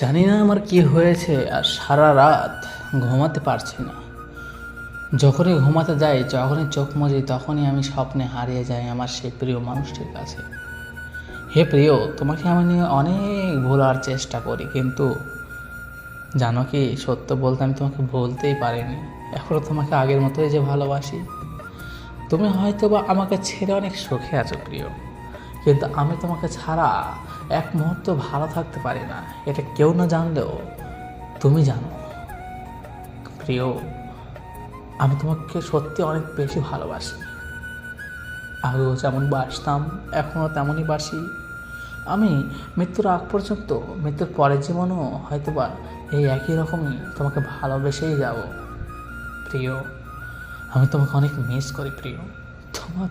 জানি না আমার কি হয়েছে আর সারা রাত ঘুমাতে পারছি না। যখনই ঘুমাতে যাই, যখনই চোখ মজি, তখনই আমি স্বপ্নে হারিয়ে যাই আমার সেই প্রিয় মানুষটির কাছে। হে প্রিয়, তোমাকে আমি নিয়ে অনেক ভোলার চেষ্টা করি, কিন্তু জানো কি, সত্য বলতে আমি তোমাকে বলতেই পারিনি। এখনও তোমাকে আগের মতোই যে ভালোবাসি। তুমি হয়তো বা আমাকে ছেড়ে অনেক সুখে আছো, প্রিয়। কিন্তু আমি তোমাকে ছাড়া এক মুহূর্ত ভালো থাকতে পারি না। এটা কেউ না জানলেও তুমি জানো। প্রিয়, আমি তোমাকে সত্যি অনেক বেশি ভালোবাসি। আগেও যেমন বাসতাম এখনও তেমনই বাসি। আমি মৃত্যুর আগ পর্যন্ত, মৃত্যুর পরের জীবনও হয়তোবা এই একই রকমই তোমাকে ভালোবেসেই যাব। প্রিয়, আমি তোমাকে অনেক মিস করি, প্রিয়।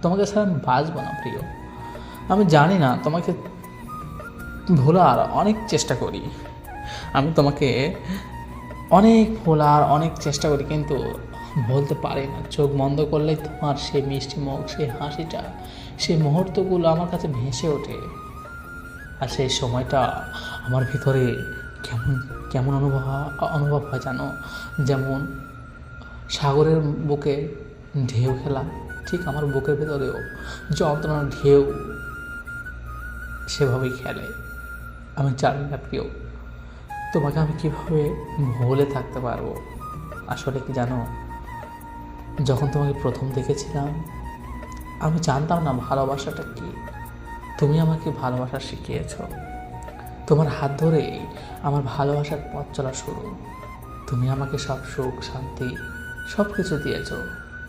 তোমাকে ছাড়া আমি বাঁচবো না, প্রিয়। আমি জানি না, তোমাকে ভোলার অনেক চেষ্টা করি। আমি তোমাকে অনেক ভোলার অনেক চেষ্টা করি, কিন্তু বলতে পারি না। চোখ বন্ধ করলে তোমার সেই মিষ্টি মুখ সেই হাসিটা সেই মুহূর্তগুলো আমার কাছে ভেসে ওঠে। আর সেই সময়টা আমার ভিতরে কেমন কেমন অনুভব অনুভব হয় জানো? যেমন সাগরের বুকে ঢেউ খেলা, ঠিক আমার বুকের ভেতরেও যন্ত্রণার ঢেউ সেভাবেই খেলে। আমি জানি না প্রিয়, তোমাকে আমি কীভাবে ভুলে থাকতে পারব? আসলে কি জানো, যখন তোমাকে প্রথম দেখেছিলাম, আমি জানতাম না ভালোবাসাটা কি। তুমি আমাকে ভালোবাসা শিখিয়েছ। তোমার হাত ধরেই আমার ভালোবাসার পথ চলা শুরু। তুমি আমাকে সব সুখ, শান্তি সব কিছু দিয়েছ।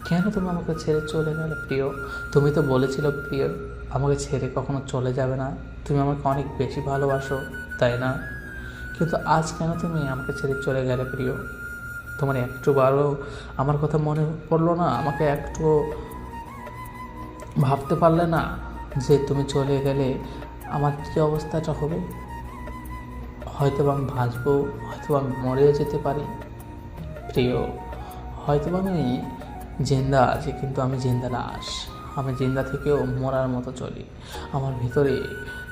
কেন তুমি আমাকে ছেড়ে চলে গেলে প্রিয়? তুমি তো বলেছিল প্রিয় আমাকে ছেড়ে কখনো চলে যাবে না। তুমি আমাকে অনেক বেশি ভালোবাসো, তাই না? কিন্তু আজ কেন তুমি আমাকে ছেড়ে চলে গেলে প্রিয়? তোমার একটু বারও আমার কথা মনে পড়ল না? আমাকে একটু ভাবতে পারলে না যে তুমি চলে গেলে আমার কী অবস্থাটা হবে? হয়তো আমি বাঁচবো হয়তো আমি মরেও যেতে পারি। প্রিয় হয়তো আমি জিন্দা আছি, কিন্তু আমি জিন্দা লাশ আমি জিন্দা থেকেও মরার মতো চলি। আমার ভিতরে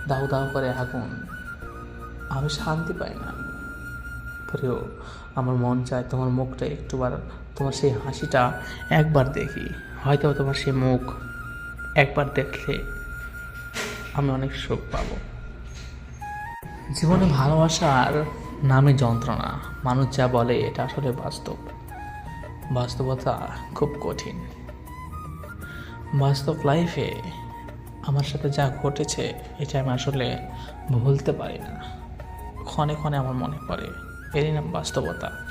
দাউ দাউ করে আগুন। আমি শান্তি পাই না। প্রিয়, আমার মন চায় তোমার মুখটা একটুবার, তোমার সেই হাসিটা একবার দেখি। হয়তো তোমার সেই মুখ একবার দেখলে আমি অনেক সুখ পাবো। জীবনে ভালোবাসার নামে যন্ত্রণা। মানুষ যা বলে, এটা আসলে বাস্তব। বাস্তবতা খুব কঠিন। বাস্তব লাইফে আমার সাথে যা ঘটেছে, এটা আমি আসলে ভুলতে পারি না। ক্ষণে ক্ষণে আমার মনে পড়ে। এরই নাম বাস্তবতা।